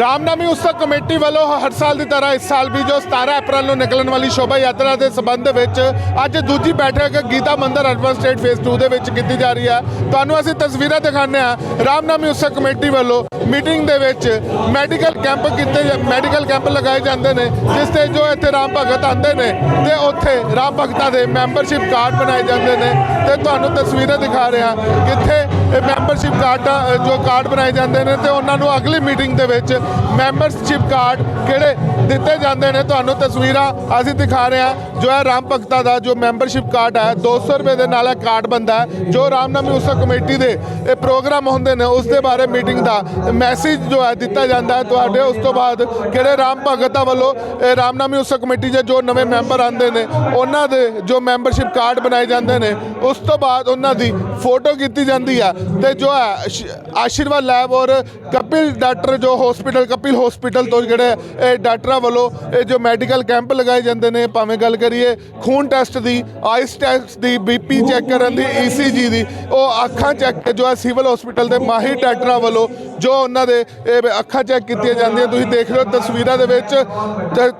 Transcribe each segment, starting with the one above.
ਰਾਮਨਾਮੀ ਉਤਸਵ ਕਮੇਟੀ ਵੱਲੋਂ ਹਰ ਸਾਲ ਦੀ ਤਰ੍ਹਾਂ ਇਸ ਸਾਲ ਵੀ ਜੋ 17 ਅਪ੍ਰੈਲ ਨੂੰ ਨਿਕਲਣ ਵਾਲੀ ਸ਼ੋਭਾ ਯਾਤਰਾ ਦੇ ਸਬੰਧ ਵਿੱਚ ਅੱਜ ਦੂਜੀ ਬੈਠਕ ਗੀਤਾ ਮੰਦਰ ਅਰਬਨ ਸਟੇਟ ਫੇਸ 2 ਦੇ ਵਿੱਚ ਕੀਤੀ ਜਾ ਰਹੀ ਹੈ। ਤੁਹਾਨੂੰ ਅਸੀਂ ਤਸਵੀਰਾਂ ਦਿਖਾਉਂਦੇ ਹਾਂ। ਰਾਮਨਾਮੀ ਉਤਸਵ ਕਮੇਟੀ ਵੱਲੋਂ ਮੀਟਿੰਗ ਦੇ ਵਿੱਚ ਮੈਡੀਕਲ ਕੈਂਪ ਕੀਤੇ ਮੈਡੀਕਲ ਕੈਂਪ ਲਗਾਏ ਜਾਂਦੇ ਨੇ, ਜਿਸ ਤੇ ਜੋ ਇੱਥੇ ਰਾਮ ਭਗਤ ਆਉਂਦੇ ਨੇ, ਤੇ ਉੱਥੇ ਰਾਮ ਭਗਤਾਂ ਦੇ ਮੈਂਬਰਸ਼ਿਪ ਕਾਰਡ ਬਣਾਏ ਜਾਂਦੇ ਨੇ। ਤੇ ਤੁਹਾਨੂੰ ਤਸਵੀਰਾਂ ਦਿਖਾ ਰਿਹਾ ਕਿੱਥੇ ਇਹ ਮੈਂਬਰਸ਼ਿਪ ਕਾਰਡ ਜੋ ਕਾਰਡ ਬਣਾਏ ਜਾਂਦੇ ਨੇ, ਤੇ ਉਹਨਾਂ ਨੂੰ ਅਗਲੀ ਮੀਟਿੰਗ ਦੇ ਵਿੱਚ ਮੈਂਬਰਸ਼ਿਪ ਕਾਰਡ ਕਿਹੜੇ ਦਿੱਤੇ ਜਾਂਦੇ ਨੇ? ਤੁਹਾਨੂੰ ਤਸਵੀਰਾਂ ਅਸੀਂ ਦਿਖਾ ਰਹੇ ਹਾਂ। ਜੋ ਹੈ ਰਾਮ ਭਗਤਾ ਦਾ ਜੋ ਮੈਂਬਰਸ਼ਿਪ ਕਾਰਡ ਹੈ 200 ਰੁਪਏ ਦੇ ਨਾਲ ਇਹ ਕਾਰਡ ਬੰਦਾ ਹੈ। ਜੋ ਰਾਮਨਾਮੀ ਉਤਸਵ ਕਮੇਟੀ ਦੇ ਇਹ ਪ੍ਰੋਗਰਾਮ ਹੁੰਦੇ ਨੇ, ਉਸ ਦੇ ਬਾਰੇ ਮੀਟਿੰਗ ਦਾ ਮੈਸੇਜ ਜੋ ਹੈ ਦਿੱਤਾ ਜਾਂਦਾ ਹੈ। ਤੁਹਾਡੇ ਉਸ ਤੋਂ ਬਾਅਦ ਕਿਹੜੇ ਰਾਮ ਭਗਤਾਂ ਵੱਲੋਂ ਇਹ ਰਾਮਨਾਮੀ ਉਤਸਵ ਕਮੇਟੀ ਦੇ ਜੋ ਨਵੇਂ ਮੈਂਬਰ ਆਉਂਦੇ ਨੇ, ਉਹਨਾਂ ਦੇ ਜੋ ਮੈਂਬਰਸ਼ਿਪ ਕਾਰਡ ਬਣਾਏ ਜਾਂਦੇ ਨੇ, ਉਸ ਤੋਂ ਬਾਅਦ ਉਹਨਾਂ ਦੀ ਫੋਟੋ ਕੀਤੀ ਜਾਂਦੀ ਆ ਤੇ ਜੋ ਹੈ, ਸ਼- ਆਸ਼ੀਰਵਾਦ ਲੈਬ ਔਰ ਕਪਿਲ ਡਾਕਟਰ ਜੋ ਹਸਪੀਟਲ ਕਪਿਲ ਹਸਪੀਟਲ ਤੋਂ ਜਿਹੜੇ ਇਹ ਡਾਕਟਰਾਂ ਵੱਲੋਂ ਇਹ ਜੋ ਮੈਡੀਕਲ ਕੈਂਪ ਲਗਾਏ ਜਾਂਦੇ ਨੇ, ਭਾਵੇਂ ਗੱਲ ਕਰੀਏ ਖੂਨ ਟੈਸਟ ਦੀ ਆਈਸ ਟੈਸਟ ਦੀ ਬੀਪੀ ਚੈੱਕ ਕਰਨ ਦੀ ਈਸੀਜੀ ਦੀ, ਉਹ ਅੱਖਾਂ ਚੈੱਕ ਜੋ ਹੈ ਸਿਵਲ ਹਸਪੀਟਲ ਦੇ ਮਾਹਿਰ ਡਾਕਟਰਾਂ ਵੱਲੋਂ ਜੋ ਉਹਨਾਂ ਦੇ, ਇਹ ਅੱਖਾਂ ਚੈੱਕ ਕੀਤੀਆਂ ਜਾਂਦੀਆਂ। ਤੁਸੀਂ ਦੇਖ ਰਹੇ ਹੋ ਤਸਵੀਰਾਂ ਦੇ ਵਿੱਚ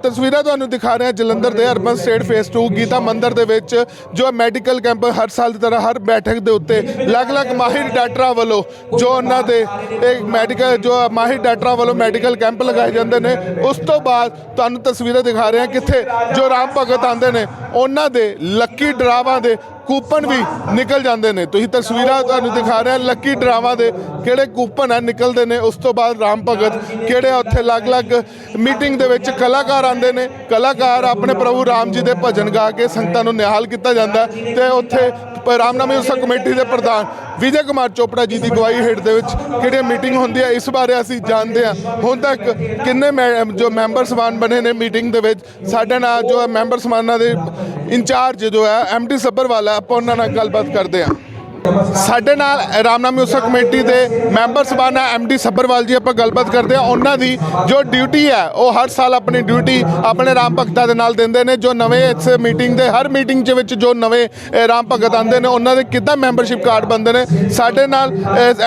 ਤਸਵੀਰਾਂ ਤੁਹਾਨੂੰ ਦਿਖਾ ਰਹੇ ਹਾਂ ਜਲੰਧਰ ਦੇ ਅਰਬਨ ਸਟੇਟ ਫੇਸ 2 ਗੀਤਾ ਮੰਦਿਰ ਦੇ ਵਿੱਚ, ਜੋ ਮੈਡੀਕਲ ਕੈਂਪ ਹਰ ਸਾਲ ਦੀ ਤਰ੍ਹਾਂ, ਹਰ ਬੈਠਕ ਦੇ ਉੱਤੇ ਅਲੱਗ-ਅਲੱਗ ਮਾਹਿਰ ਡਾਕਟਰਾਂ ਵੱਲੋਂ ਜੋ ਉਹਨਾਂ ਦੇ ਇੱਕ ਮੈਡੀਕਲ, ਜੋ ਮਾਹਿਰ ਡਾਕਟਰਾਂ ਵੱਲੋਂ ਮੈਡੀਕਲ ਕੈਂਪ ਲਗਾਏ ਜਾਂਦੇ ਨੇ, ਉਸ ਤੋਂ ਬਾਅਦ ਤੁਹਾਨੂੰ ਤਸਵੀਰਾਂ ਦਿਖਾ ਰਹੇ ਹਾਂ ਕਿੱਥੇ ਜੋ ਰਾਮ ਭਗਤ ਆਉਂਦੇ ਨੇ, ਉਹਨਾਂ ਦੇ ਲੱਕੀ ਡਰਾਵਾਂ ਦੇ ਕੂਪਨ ਵੀ ਨਿਕਲ ਜਾਂਦੇ ਨੇ। ਤੁਸੀਂ ਤਸਵੀਰਾਂ ਤੁਹਾਨੂੰ ਦਿਖਾ ਰਹੇ ਹਾਂ, ਲੱਕੀ ਡਰਾਵਾ ਦੇ ਕਿਹੜੇ ਕੂਪਨ ਹੈ ਨਿਕਲਦੇ ਨੇ। ਉਸ ਤੋਂ ਬਾਅਦ ਰਾਮ ਭਗਤ ਕਿਹੜੇ ਉੱਥੇ ਅਲੱਗ-ਅਲੱਗ ਮੀਟਿੰਗ ਦੇ ਵਿੱਚ ਕਲਾਕਾਰ ਆਉਂਦੇ ਨੇ। ਕਲਾਕਾਰ ਆਪਣੇ ਪ੍ਰਭੂ ਰਾਮ ਜੀ ਦੇ ਭਜਨ ਗਾ ਕੇ ਸੰਗਤਾਂ ਨੂੰ ਨਿਹਾਲ ਕੀਤਾ ਜਾਂਦਾ ਹੈ ਤੇ ਉੱਥੇ ਪ- ਰਾਮਨਾਮੀ ਉਤਸਵ ਕਮੇਟੀ ਦੇ ਪ੍ਰਧਾਨ ਵਿਜੇ ਕੁਮਾਰ ਚੋਪੜਾ ਜੀ ਦੀ ਗਵਾਹੀ ਹੇਠ ਦੇ ਵਿੱਚ ਕਿਹੜੀ ਮੀਟਿੰਗ ਹੁੰਦੀ ਹੈ ਇਸ ਬਾਰੇ ਅਸੀਂ ਜਾਣਦੇ ਹਾਂ। ਹੁਣ ਤੱਕ ਕਿੰਨੇ ਮੈ- ਜੋ ਮੈਂਬਰ ਸਮਾਨ ਬਣੇ ਨੇ ਮੀਟਿੰਗ ਦੇ ਵਿੱਚ, ਸਾਡੇ ਨਾਲ ਜੋ ਹੈ ਮੈਂਬਰ ਸਮਾਨਾਂ ਦੇ ਇੰਚਾਰਜ ਜੋ ਹੈ ਐਮਡੀ ਸੱਬਰਵਾਲ ਹੈ ਆਪਾਂ ਉਹਨਾਂ ਨਾਲ ਗੱਲਬਾਤ ਕਰਦੇ ਹਾਂ। ਸਾਡੇ ਨਾਲ ਰਾਮਨਾਮੀ ਉਤਸਵ ਕਮੇਟੀ ਦੇ ਮੈਂਬਰ ਸਭਾਨਾ ਐਮਡੀ ਸੱਬਰਵਾਲ ਜੀ ਆਪਾਂ ਗੱਲਬਾਤ ਕਰਦੇ ਹਾਂ। ਉਹਨਾਂ ਦੀ ਜੋ ਡਿਊਟੀ ਹੈ, ਉਹ ਹਰ ਸਾਲ ਆਪਣੀ ਡਿਊਟੀ ਆਪਣੇ ਰਾਮ ਭਗਤਾਂ ਦੇ ਨਾਲ ਦਿੰਦੇ ਨੇ। ਜੋ ਨਵੇਂ ਇਸ ਮੀਟਿੰਗ ਦੇ, ਹਰ ਮੀਟਿੰਗ ਦੇ ਵਿੱਚ ਜੋ ਨਵੇਂ ਰਾਮ ਭਗਤ ਆਉਂਦੇ ਨੇ, ਉਹਨਾਂ ਦੇ ਕਿੱਦਾਂ ਮੈਂਬਰਸ਼ਿਪ ਕਾਰਡ ਬਣਦੇ ਨੇ। ਸਾਡੇ ਨਾਲ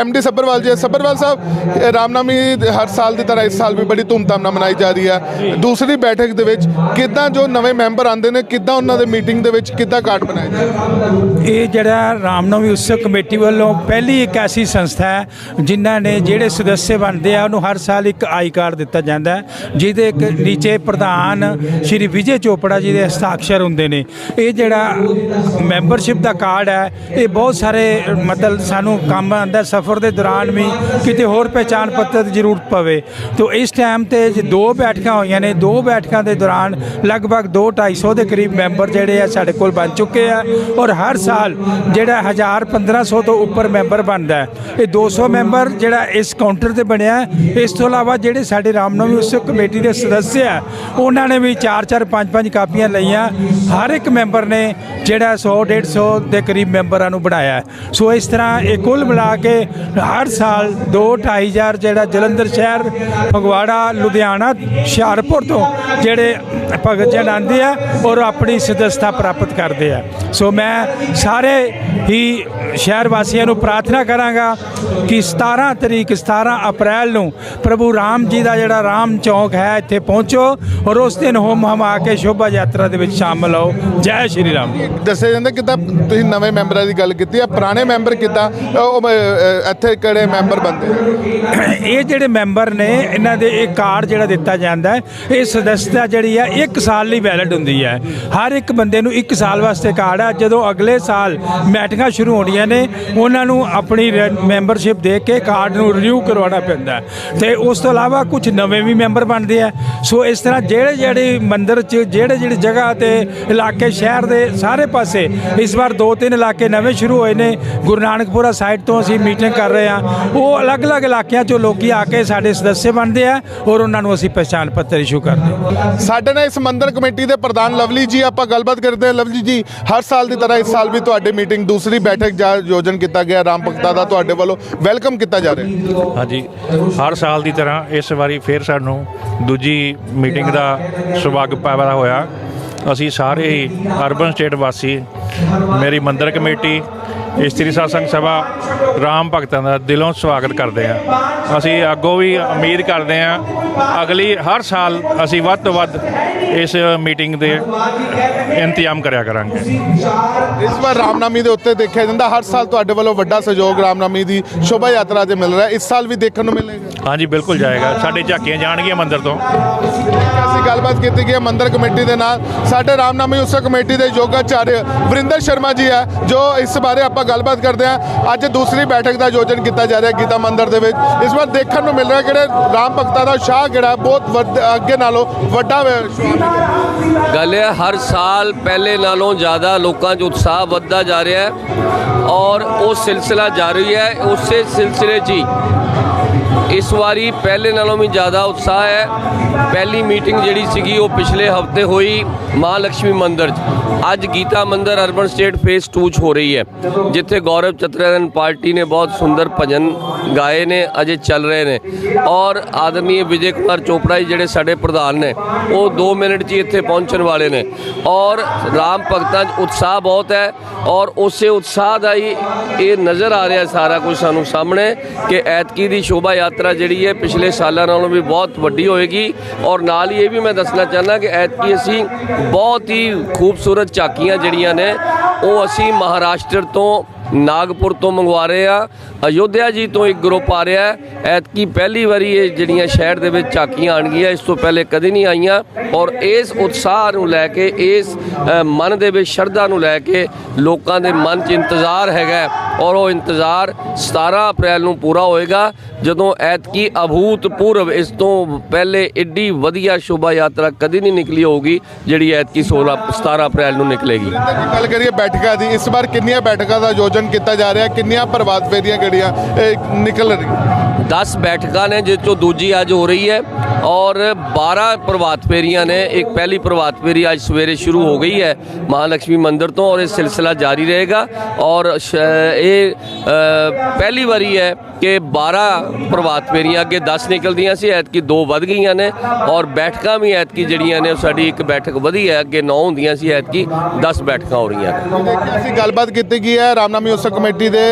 ਐਮਡੀ ਸੱਬਰਵਾਲ ਜੀ ਸੱਬਰਵਾਲ ਸਾਹਿਬ ਇਹ ਰਾਮਨਾਮੀ ਹਰ ਸਾਲ ਦੀ ਤਰ੍ਹਾਂ ਇਸ ਸਾਲ ਵੀ ਬੜੀ ਧੂਮਧਾਮ ਨਾਲ ਮਨਾਈ ਜਾ ਰਹੀ ਹੈ। ਦੂਸਰੀ ਬੈਠਕ ਦੇ ਵਿੱਚ ਕਿੱਦਾਂ ਜੋ ਨਵੇਂ ਮੈਂਬਰ ਆਉਂਦੇ ਨੇ, ਕਿੱਦਾਂ ਉਹਨਾਂ ਦੇ ਮੀਟਿੰਗ ਦੇ ਵਿੱਚ ਕਿੱਦਾਂ ਕਾਰਡ ਬਣਾਇਆ ਜਾਂਦੇ ਇਹ ਜਿਹੜਾ ਰਾਮਨਵਮੀ ਉਤਸਵ ਕਮੇਟੀ ਵੱਲੋਂ ਪਹਿਲੀ ਇੱਕ ਐਸੀ ਸੰਸਥਾ ਹੈ, ਜਿਨ੍ਹਾਂ ਨੇ ਜਿਹੜੇ ਸਦੱਸਿਆ ਬਣਦੇ ਆ, ਉਹਨੂੰ ਹਰ ਸਾਲ ਇੱਕ ਆਈ ਕਾਰਡ ਦਿੱਤਾ ਜਾਂਦਾ ਹੈ, ਜਿਹਦੇ ਇੱਕ ਨੀਚੇ ਪ੍ਰਧਾਨ ਸ਼੍ਰੀ ਵਿਜੇ ਚੋਪੜਾ ਜੀ ਦੇ ਹਸਤਾਖਰ ਹੁੰਦੇ ਨੇ। ਇਹ ਜਿਹੜਾ ਮੈਂਬਰਸ਼ਿਪ ਦਾ ਕਾਰਡ ਹੈ, ਇਹ ਬਹੁਤ ਸਾਰੇ ਮਤਲਬ ਸਾਨੂੰ ਕੰਮ ਆਉਂਦਾ ਸਫ਼ਰ ਦੇ ਦੌਰਾਨ ਵੀ ਕਿਤੇ ਹੋਰ ਪਹਿਚਾਣ ਪੱਤਰ ਦੀ ਜ਼ਰੂਰਤ ਪਵੇ। ਤੋਂ ਇਸ ਟਾਈਮ ਤੇ ਜੇ ਦੋ ਬੈਠਕਾਂ ਹੋਈਆਂ ਨੇ, ਦੋ ਬੈਠਕਾਂ ਦੇ ਦੌਰਾਨ ਲਗਭਗ 2 250 ਦੇ ਕਰੀਬ ਮੈਂਬਰ ਜਿਹੜੇ ਆ ਸਾਡੇ ਕੋਲ ਬਣ ਚੁੱਕੇ ਆ, ਔਰ ਹਰ ਸਾਲ ਜਿਹੜਾ 1000 1500 ਤੋਂ ਉੱਪਰ ਮੈਂਬਰ ਬਣਦਾ ਹੈ। ਇਹ 200 ਮੈਂਬਰ ਜਿਹੜਾ ਇਸ ਕਾਊਂਟਰ ਤੇ ਬਣਿਆ ਇਸ ਤੋਂ ਇਲਾਵਾ ਜਿਹੜੇ ਸਾਡੇ ਰਾਮਨਵਮੀ ਉਸ ਕਮੇਟੀ ਦੇ ਸਦੱਸ ਹੈ, ਉਹਨਾਂ ਨੇ ਵੀ 4-4 5-5 ਕਾਪੀਆਂ ਲਈਆਂ। ਹਰ ਇੱਕ ਮੈਂਬਰ ਨੇ ਜਿਹੜਾ 100 150 ਦੇ ਕਰੀਬ ਮੈਂਬਰਾਂ ਨੂੰ ਬਣਾਇਆ ਸੋ ਇਸ ਤਰ੍ਹਾਂ ਇਹ ਕੁੱਲ ਮਿਲਾ ਕੇ ਹਰ ਸਾਲ 2-2500 ਜਿਹੜਾ ਜਲੰਧਰ ਸ਼ਹਿਰ ਫਗਵਾੜਾ ਲੁਧਿਆਣਾ ਹੁਸ਼ਿਆਰਪੁਰ ਤੋਂ ਜਿਹੜੇ ਭਗਤ ਜਨ ਆਉਂਦੇ ਆ ਔਰ ਆਪਣੀ ਸਦਸਤਾ ਪ੍ਰਾਪਤ ਕਰਦੇ ਆ। ਸੋ ਮੈਂ ਸਾਰੇ ਹੀ ਸ਼ਹਿਰ ਵਾਸੀਆਂ ਨੂੰ ਪ੍ਰਾਰਥਨਾ ਕਰਾਂਗਾ ਕਿ 17 ਤਰੀਕ 17 ਅਪ੍ਰੈਲ ਨੂੰ ਪ੍ਰਭੂ ਰਾਮ ਜੀ ਦਾ ਜਿਹੜਾ ਰਾਮ ਚੌਕ ਹੈ ਇੱਥੇ ਪਹੁੰਚੋ ਔਰ ਉਸ ਦਿਨ ਹੋਮ ਹਮਾ ਕੇ ਸ਼ੋਭਾ ਯਾਤਰਾ ਦੇ ਵਿੱਚ ਸ਼ਾਮਲ ਹੋ। ਜੈ ਸ਼੍ਰੀ ਰਾਮ ਦੱਸਿਆ ਜਾਂਦਾ ਕਿਦਾਂ ਤੁਸੀਂ ਨਵੇਂ ਮੈਂਬਰਾਂ ਦੀ ਗੱਲ ਕੀਤੀ ਆ ਪੁਰਾਣੇ ਮੈਂਬਰ ਕਿਦਾਂ? ਇੱਥੇ ਕਿਹੜੇ ਮੈਂਬਰ ਬੰਦੇ ਇਹ ਜਿਹੜੇ ਮੈਂਬਰ ਨੇ ਇਹਨਾਂ ਦੇ ਇਹ ਕਾਰਡ ਜਿਹੜਾ ਦਿੱਤਾ ਜਾਂਦਾ ਇਹ ਸਦੱਸਤਾ ਜਿਹੜੀ ਹੈ 1 ਸਾਲ ਲਈ ਵੈਲਿਡ ਹੁੰਦੀ ਹੈ। ਹਰ ਇੱਕ ਬੰਦੇ ਨੂੰ 1 ਸਾਲ ਵਾਸਤੇ ਕਾਰਡ ਹੈ। ਜਦੋਂ ਅਗਲੇ ਸਾਲ ਮੀਟਿੰਗਾਂ ਸ਼ੁਰੂ ਹੋਣੀਆਂ ਨੇ, ਉਹਨਾਂ ਨੂੰ ਆਪਣੀ ਮੈਂਬਰਸ਼ਿਪ ਦੇ ਕੇ ਕਾਰਡ ਨੂੰ ਰਿਨਿਊ ਕਰਵਾਉਣਾ ਪੈਂਦਾ ਹੈ। ਤੇ ਉਸ ਤੋਂ ਇਲਾਵਾ ਕੁਝ ਨਵੇਂ ਵੀ ਮੈਂਬਰ ਬਣਦੇ ਆ। ਸੋ ਇਸ ਤਰ੍ਹਾਂ ਜਿਹੜੇ ਜਿਹੜੇ ਮੰਦਿਰ 'ਚ ਜਿਹੜੇ ਜਿਹੜੀ ਜਗ੍ਹਾ ਤੇ ਇਲਾਕੇ, ਸ਼ਹਿਰ ਦੇ ਸਾਰੇ ਪਾਸੇ ਇਸ ਵਾਰ ਦੋ ਤਿੰਨ ਇਲਾਕੇ ਨਵੇਂ ਸ਼ੁਰੂ ਹੋਏ ਨੇ। ਗੁਰੂ ਨਾਨਕਪੁਰਾ ਸਾਈਡ ਤੋਂ ਅਸੀਂ ਮੀਟਿੰਗ ਕਰ ਰਹੇ ਹਾਂ। ਉਹ ਅਲੱਗ-ਅਲੱਗ ਇਲਾਕਿਆਂ 'ਚੋਂ ਲੋਕੀ ਆ ਕੇ ਸਾਡੇ ਸਦੱਸਿਆ ਬਣਦੇ ਆ ਔਰ ਉਹਨਾਂ ਨੂੰ ਅਸੀਂ ਪਛਾਣ ਪੱਤਰ ਇਸ਼ੂ ਕਰਦੇ ਸਾਡੇ ਨਾਲ ਇਸ ਮੰਦਿਰ ਕਮੇਟੀ ਦੇ ਪ੍ਰਧਾਨ ਲਵਲੀ ਜੀ, ਆਪਾਂ ਗੱਲਬਾਤ ਕਰਦੇ ਹਾਂ। ਲਵਲੀ ਜੀ, ਹਰ ਸਾਲ ਦੀ ਤਰ੍ਹਾਂ ਇਸ ਸਾਲ ਵੀ ਤੁਹਾਡੀ ਮੀਟਿੰਗ ਦੂਸਰੀ ਬੈਠਕ ਦਾ ਆਯੋਜਨ ਕੀਤਾ ਗਿਆ, ਰਾਮ ਭਗਤਾ ਦਾ ਤੁਹਾਡੇ ਵੱਲੋਂ ਵੈਲਕਮ ਕੀਤਾ ਜਾ ਰਿਹਾ ਹਾਂਜੀ, ਹਰ ਸਾਲ ਦੀ ਤਰ੍ਹਾਂ ਇਸ ਵਾਰੀ ਫੇਰ ਸਾਨੂੰ ਦੂਜੀ ਮੀਟਿੰਗ ਦਾ ਸੁਭਾਗ ਪੈਦਾ ਹੋਇਆ। ਅਸੀਂ ਸਾਰੇ ਹੀ ਅਰਬਨ ਸਟੇਟ ਵਾਸੀ, ਮੇਰੀ ਮੰਦਰ ਕਮੇਟੀ ਇਸਤਰੀ ਸਾਸੰਗ ਸਭਾ ਰਾਮ ਭਗਤਾਂ ਦਾ ਦਿਲੋਂ ਸਵਾਗਤ ਕਰਦੇ ਹਾਂ। ਅਸੀਂ ਅੱਗੋਂ ਵੀ ਉਮੀਦ ਕਰਦੇ ਹਾਂ, ਅਗਲੀ ਹਰ ਸਾਲ ਅਸੀਂ ਵੱਧ ਤੋਂ ਵੱਧ ਇਸ ਮੀਟਿੰਗ ਦੇ ਇੰਤਜ਼ਾਮ ਕਰਿਆ ਕਰਾਂਗੇ। ਇਸ ਵਾਰ ਰਾਮਨਾਮੀ ਦੇ ਉੱਤੇ ਦੇਖਿਆ ਜਾਂਦਾ, ਹਰ ਸਾਲ ਤੁਹਾਡੇ ਵੱਲੋਂ ਵੱਡਾ ਸਹਿਯੋਗ ਰਾਮਨਾਮੀ ਦੀ ਸ਼ੋਭਾ ਯਾਤਰਾ ਤੇ ਮਿਲ ਰਿਹਾ। ਇਸ ਸਾਲ ਵੀ ਦੇਖਣ ਨੂੰ ਮਿਲੇਗਾ ਹਾਂਜੀ ਬਿਲਕੁਲ ਜਾਏਗਾ। ਸਾਡੇ ਝਾਕੀਆਂ ਜਾਣਗੀਆਂ ਮੰਦਿਰ ਤੋਂ। ਅਸੀਂ ਗੱਲਬਾਤ ਕੀਤੀ ਗਈ ਹੈ ਮੰਦਰ ਕਮੇਟੀ ਦੇ ਨਾਲ। ਸਾਡੇ ਰਾਮਨਾਮੀ ਉਤਸਵ ਕਮੇਟੀ ਦੇ ਯੋਗਾਚਾਰਿਆ ਵਰਿੰਦਰ ਸ਼ਰਮਾ ਜੀ ਹੈ ਜੋ ਇਸ ਬਾਰੇ ਆਪਾਂ ਗੱਲਬਾਤ ਕਰਦੇ ਹਾਂ। ਅੱਜ ਦੂਸਰੀ ਬੈਠਕ ਦਾ ਆਯੋਜਨ ਕੀਤਾ ਜਾ ਰਿਹਾ ਗੀਤਾ ਮੰਦਿਰ ਦੇ ਵਿੱਚ। ਇਸ ਵਾਰ ਦੇਖਣ ਨੂੰ ਮਿਲ ਰਿਹਾ ਕਿਹੜੇ ਰਾਮ ਭਗਤਾਂ ਦਾ ਉਤਸ਼ਾਹ ਕਿਹੜਾ ਹੈ, ਬਹੁਤ ਵੱਧ- ਅੱਗੇ ਨਾਲੋਂ ਵੱਡਾ ਗੱਲ ਇਹ ਹੈ ਹਰ ਸਾਲ ਪਹਿਲੇ ਨਾਲੋਂ ਜ਼ਿਆਦਾ ਲੋਕਾਂ 'ਚ ਉਤਸ਼ਾਹ ਵੱਧਦਾ ਜਾ ਰਿਹਾ ਹੈ। ਔਰ ਉਹ ਸਿਲਸਿਲਾ ਜਾਰੀ ਹੈ। ਉਸੇ ਸਿਲਸਿਲੇ 'ਚ ਹੀ ਇਸ ਵਾਰੀ ਪਹਿਲੇ ਨਾਲੋਂ ਵੀ ਜ਼ਿਆਦਾ ਉਤਸ਼ਾਹ ਹੈ। ਪਹਿਲੀ ਮੀਟਿੰਗ ਜਿਹੜੀ ਸੀਗੀ ਉਹ ਪਿਛਲੇ ਹਫ਼ਤੇ ਹੋਈ ਮਾਂ ਲక్ష్ਮੀ ਮੰਦਿਰ 'ਚ। ਅੱਜ ਗੀਤਾ ਮੰਦਰ ਅਰਬਨ ਸਟੇਟ ਫੇਸ 2 'ਚ ਹੋ ਰਹੀ ਹੈ, ਜਿੱਥੇ ਗੌਰਵ ਚਤਰਾਨ ਪਾਰਟੀ ਨੇ ਬਹੁਤ ਸੁੰਦਰ ਭਜਨ ਗਾਏ ਨੇ, ਅਜੇ ਚੱਲ ਰਹੇ ਨੇ। ਔਰ ਆਦਮੀ ਵਿਜੇ ਕੁਮਾਰ ਚੋਪੜਾ ਜੀ ਜਿਹੜੇ ਸਾਡੇ ਪ੍ਰਧਾਨ ਨੇ, ਉਹ 2 ਮਿੰਟ 'ਚ ਇੱਥੇ ਪਹੁੰਚਣ ਵਾਲੇ ਨੇ। ਔਰ ਰਾਮ ਭਗਤਾਂ 'ਚ ਉਤਸ਼ਾਹ ਬਹੁਤ ਹੈ ਔਰ ਉਸੇ ਉਤਸ਼ਾਹ ਦਾ ਹੀ ਇਹ ਨਜ਼ਰ ਆ ਰਿਹਾ ਸਾਰਾ ਕੁਝ ਸਾਨੂੰ ਸਾਹਮਣੇ ਕਿ ਐਤਕੀ ਦੀ ਸ਼ੋਭਾ ਯਾਤਰਾ ਜਿਹੜੀ ਹੈ ਪਿਛਲੇ ਸਾਲਾਂ ਨਾਲੋਂ ਵੀ ਬਹੁਤ ਵੱਡੀ ਹੋਏਗੀ। ਔਰ ਨਾਲ ਹੀ ਇਹ ਵੀ ਮੈਂ ਦੱਸਣਾ ਚਾਹੁੰਦਾ ਕਿ ਐਤਕੀ ਅਸੀਂ ਬਹੁਤ ਹੀ ਖੂਬਸੂਰਤ ਝਾਕੀਆਂ ਜਿਹੜੀਆਂ ਨੇ, ਉਹ ਅਸੀਂ ਮਹਾਰਾਸ਼ਟਰ ਤੋਂ ਨਾਗਪੁਰ ਤੋਂ ਮੰਗਵਾ ਰਹੇ ਆ ਅਯੋਧਿਆ ਜੀ ਤੋਂ ਇੱਕ ਗਰੁੱਪ ਆ ਰਿਹਾ ਐਤਕੀ ਪਹਿਲੀ ਵਾਰੀ ਇਹ ਜਿਹੜੀਆਂ ਸ਼ਹਿਰ ਦੇ ਵਿੱਚ ਝਾਕੀਆਂ ਆਣਗੀਆਂ ਇਸ ਤੋਂ ਪਹਿਲੇ ਕਦੇ ਨਹੀਂ ਆਈਆਂ। ਔਰ ਇਸ ਉਤਸ਼ਾਹ ਨੂੰ ਲੈ ਕੇ, ਇਸ ਮਨ ਦੇ ਵਿੱਚ ਸ਼ਰਧਾ ਨੂੰ ਲੈ ਕੇ ਲੋਕਾਂ ਦੇ ਮਨ 'ਚ ਇੰਤਜ਼ਾਰ ਹੈਗਾ ਔਰ ਉਹ ਇੰਤਜ਼ਾਰ 17 ਅਪ੍ਰੈਲ ਨੂੰ ਪੂਰਾ ਹੋਏਗਾ ਜਦੋਂ ਐਤਕੀ ਅਭੂਤਪੂਰਵ ਇਸ ਤੋਂ ਪਹਿਲੇ ਏਡੀ ਵਧੀਆ ਸ਼ੋਭਾ ਯਾਤਰਾ ਕਦੀ ਨਹੀਂ ਨਿਕਲੀ ਹੋਊਗੀ ਜਿਹੜੀ ਐਤਕੀ 16 17 ਅਪ੍ਰੈਲ ਨੂੰ ਨਿਕਲੇਗੀ। ਗੱਲ ਕਰੀਏ ਬੈਠਕਾਂ ਦੀ ਇਸ ਵਾਰ ਕਿੰਨੀਆਂ ਬੈਠਕਾਂ ਦਾ ਆਯੋਜਨ ਕੀਤਾ ਜਾ ਰਿਹਾ ਕਿੰਨੀਆਂ ਪ੍ਰਭਾਤ ਫੇਰੀਆਂ ਇਹ ਨਿਕਲ ਰਹੀਆਂ? 10 ਬੈਠਕਾਂ ਨੇ ਜਿਸ ਚੋਂ ਦੂਜੀ ਅੱਜ ਹੋ ਰਹੀ ਹੈ ਔਰ 12 ਪ੍ਰਭਾਤ ਫੇਰੀਆਂ ਨੇ ਇੱਕ ਪਹਿਲੀ ਪ੍ਰਭਾਤ ਫੇਰੀ ਅੱਜ ਸਵੇਰੇ ਸ਼ੁਰੂ ਹੋ ਗਈ ਹੈ ਮਹਾਲక్ష్ਮੀ ਮੰਦਿਰ ਤੋਂ ਔਰ ਇਹ ਸਿਲਸਿਲਾ ਜਾਰੀ ਰਹੇਗਾ ਔਰ ਇਹ ਪਹਿਲੀ ਵਾਰੀ ਹੈ ਕਿ 12 ਪ੍ਰਭਾਤ ਫੇਰੀਆਂ ਅੱਗੇ 10 ਨਿਕਲਦੀਆਂ ਸੀ, ਐਤਕੀ ਦੋ ਵੱਧ ਗਈਆਂ ਨੇ ਔਰ ਬੈਠਕਾਂ ਵੀ ਐਤਕੀ ਜਿਹੜੀਆਂ ਨੇ ਸਾਡੀ ਇੱਕ ਬੈਠਕ ਵਧੀ ਹੈ, ਅੱਗੇ 9 ਹੁੰਦੀਆਂ ਸੀ, ਐਤਕੀ 10 ਬੈਠਕਾਂ ਹੋ ਰਹੀਆਂ ਨੇ। ਅਸੀਂ ਗੱਲਬਾਤ ਕੀਤੀ ਗਈ ਹੈ ਰਾਮਨਾਮੀ ਉਤਸਵ ਕਮੇਟੀ ਦੇ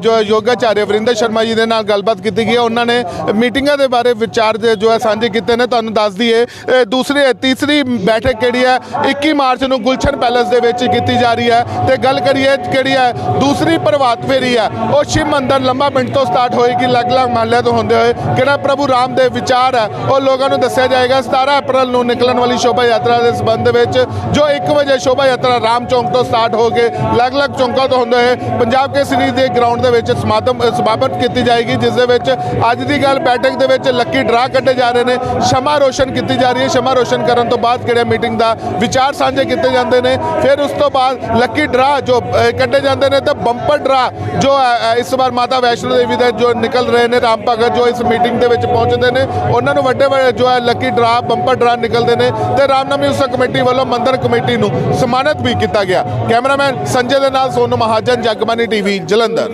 ਜੋ ਯੋਗਾਚਾਰਿਆ ਵਰਿੰਦਰ ਸ਼ਰਮਾ ਜੀ ਦੇ ਨਾਲ ਗੱਲਬਾਤ ਕੀਤੀ ਗਈ ਹੈ, ਉਹਨਾਂ ਨੇ ਮੀਟਿੰਗਾਂ ਦੇ ਬਾਰੇ ਵਿਚਾਰ ਜੋ ਹੈ ਸਾਂਝੇ ਕੀਤੇ ਨੇ, ਤੁਹਾਨੂੰ ਦੱਸ ਦਈਏ। ਦੂਸਰੀ ਤੀਸਰੀ ਬੈਠਕ ਕਿਹੜੀ ਹੈ? 21 ਮਾਰਚ ਨੂੰ ਗੁਲਸ਼ਨ ਪੈਲੇਸ ਦੇ ਵਿੱਚ ਕੀਤੀ ਜਾ ਰਹੀ ਹੈ। ਤੇ ਗੱਲ ਕਰੀਏ ਕਿਹੜੀ ਹੈ? ਦੂਸਰੀ ਪ੍ਰਭਾਤ ਫੇਰੀ ਹੈ। ਉਹ ਸ਼ਿਵ ਮੰਦਰ ਲੰਬਾ ਪਿੰਡ ਤੋਂ ਸਟਾਰਟ ਹੋਏਗੀ ਅਲੱਗ-ਅਲੱਗ ਮਹੱਲਿਆਂ ਤੋਂ ਹੁੰਦੇ ਹੋਏ। ਕਿਹੜਾ ਪ੍ਰਭੂ ਰਾਮ ਦੇ ਵਿਚਾਰ ਹੈ, ਉਹ ਲੋਕਾਂ ਨੂੰ ਦੱਸਿਆ ਜਾਏਗਾ। 17 ਅਪ੍ਰੈਲ ਨੂੰ ਨਿਕਲਣ ਵਾਲੀ ਸ਼ੋਭਾ ਯਾਤਰਾ ਦੇ ਸੰਬੰਧ ਵਿੱਚ, ਜੋ 1 ਵਜੇ ਸ਼ੋਭਾ ਯਾਤਰਾ ਰਾਮ ਚੌਂਕ ਤੋਂ ਸਟਾਰਟ ਹੋ ਕੇ ਅਲੱਗ-ਅਲੱਗ ਚੌਂਕਾਂ ਤੋਂ ਹੁੰਦੇ ਹੋਏ ਪੰਜਾਬ ਕੇਸਰੀ ਦੇ ਗਰਾਊਂਡ ਦੇ ਵਿੱਚ ਸਮਾਗਮ ਸਮਾਪਤ ਕੀਤੀ ਜਾਏਗੀ, ਜਿਸ ਦੇ ਵਿੱਚ ਅੱਜ ਦੀ ਗੱਲ ਬੈਠਕ ਦੇ ਵਿੱਚ ਲੱਕੀ ਡਰਾ ਕੱਢੇ ਜਾ ਰਹੇ ਨੇ। ਸ਼ਮਾ ਰੋਸ਼ਨ ਕੀਤੀ ਜਾ ਰਹੀ ਹੈ। ਸ਼ਮਾ ਰੋਸ਼ਨ ਕਰਨ ਤੋਂ ਬਾਅਦ ਕਿਹੜੇ ਮੀਟਿੰਗ ਦਾ ਵਿਚਾਰ ਸਾਂਝੇ ਕੀਤੇ ਜਾਂਦੇ ਨੇ। ਫਿਰ ਉਸ ਤੋਂ ਬਾਅਦ ਲੱਕੀ ਡਰਾ ਜੋ ਕੱਢੇ ਜਾਂਦੇ ਨੇ ਤੇ ਬੰਪਰ ਡਰਾ ਜੋ ਹੈ, ਇਸ ਵਾਰ ਮਾਤਾ ਵੈਸ਼ਨੋ ਦੇਵੀ ਦੇ ਜੋ ਨਿਕਲ ਰਹੇ ਨੇ ਰਾਮ ਭਗਤ ਜੋ ਇਸ ਮੀਟਿੰਗ ਦੇ ਵਿੱਚ ਪਹੁੰਚਦੇ ਨੇ ਉਹਨਾਂ ਨੂੰ ਵੱਡੇ ਵੱਡੇ ਜੋ ਹੈ ਲੱਕੀ ਡਰਾ ਬੰਪਰ ਡਰਾ ਨਿਕਲਦੇ ਨੇ ਤੇ ਰਾਮਨਾਮੀ ਉਸ ਕਮੇਟੀ ਵੱਲੋਂ ਮੰਦਰ ਕਮੇਟੀ ਨੂੰ ਸਨਮਾਨਿਤ ਵੀ ਕੀਤਾ ਗਿਆ। ਕੈਮਰਾਮੈਨ ਸੰਜੇ ਦੇ ਨਾਲ ਸੋਨੂ ਮਹਾਜਨ ਜਗਬਾਨੀ ਟੀਵੀ ਜਲੰਧਰ।